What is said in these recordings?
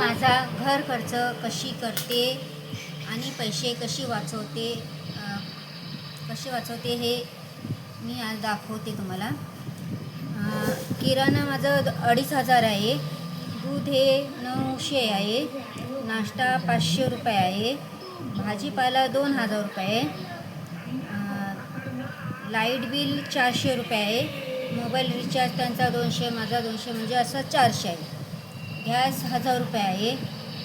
माझा घर खर्च कशी करते आणि पैसे कशी वाचवते कसे वाचवते हे मी आज दाखवते तुम्हाला. किराणा माझं अडीच हजार आहे दूध हे नऊशे आहे नाश्ता पाचशे रुपये आहे भाजीपाला दोन हजार रुपये आहे लाइट बिल चारशे रुपये आहे मोबाईल रिचार्ज त्यांचा दोनशे माझा दोनशे म्हणजे असं चारशे आहे. गॅस हजार रुपये आहे.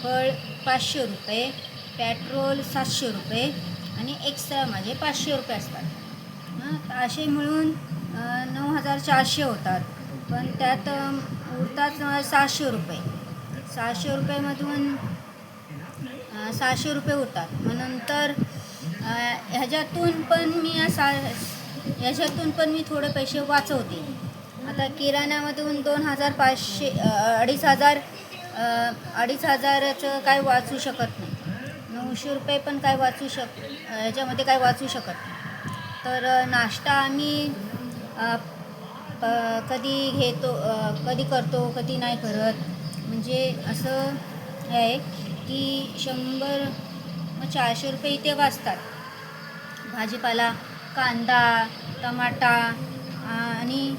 फळ पाचशे रुपये पेट्रोल सातशे रुपये आणि एक्स्ट्रा माझे पाचशे रुपये असतात. हां असे मिळून नऊ हजार चारशे होतात. पण त्यात उरतात सहाशे रुपये. सहाशे रुपयेमधून सहाशे रुपये उरतात. मग नंतर ह्याच्यातून पण मी या सा ह्याच्यातून पण मी थोडे पैसे वाचवते. आता किराण्यामधून दोन हजार पाचशे अडीच हजार अडीच हजाराचं काय वाचू शकत नाही. नऊशे रुपये पण काय वाचू शक याच्यामध्ये काय वाचू शकत नाही. तर नाश्ता आम्ही कधी घेतो कधी करतो कधी नाही करत. म्हणजे असं आहे की शंभर मग चारशे रुपये इथे वाचतात. भाजीपाला कांदा टमाटा आणि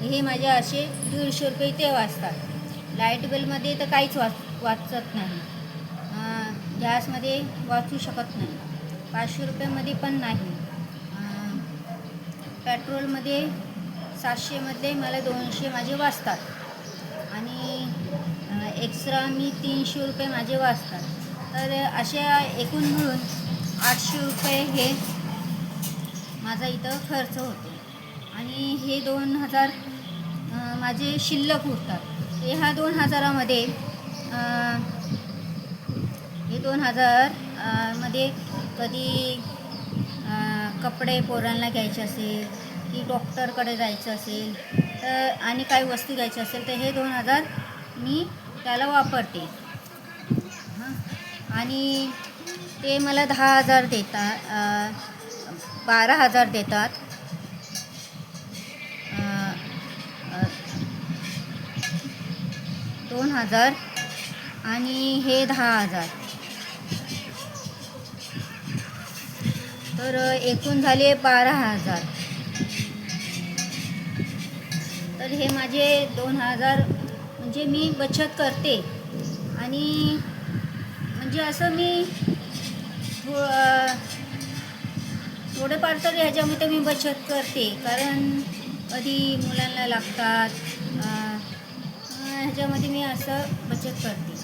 हे माझे असे दीडशे रुपये इथे वाचतात. लाइट बिलमध्ये तर काहीच वाच वाचत नाही. गॅसमध्ये वाचू शकत नाही. पाचशे रुपयेमध्ये पण नाही. पेट्रोलमध्ये सातशेमधले मला दोनशे माझे वाचतात. आणि एक्स्ट्रा मी तीनशे रुपये माझे वाचतात. तर अशा एकूण मिळून आठशे रुपये हे माझा इथं खर्च होतो. आणि हे दोन हजार माझे शिल्लक उरतात. ह्या दोन हजारामध्ये हे दोन हजारमध्ये कधी कपडे पोरांना घ्यायचे असेल की डॉक्टरकडे जायचं असेल तर आणि काही वस्तू घ्यायची असेल तर हे दोन हजार मी त्याला वापरते. हां. आणि ते मला दहा हजार देतात बारा हजार देतात. दोन हजार आणि हे दहा हजार. तर एकूण झाले बारा हजार. तर हे माझे दोन हजार म्हणजे मी बचत करते. आणि म्हणजे असं मी थो थोडंफार तर ह्याच्यामध्ये मी बचत करते. कारण कधी मुलांना लागतात ह्याच्यामध्ये मी असं बचत करते.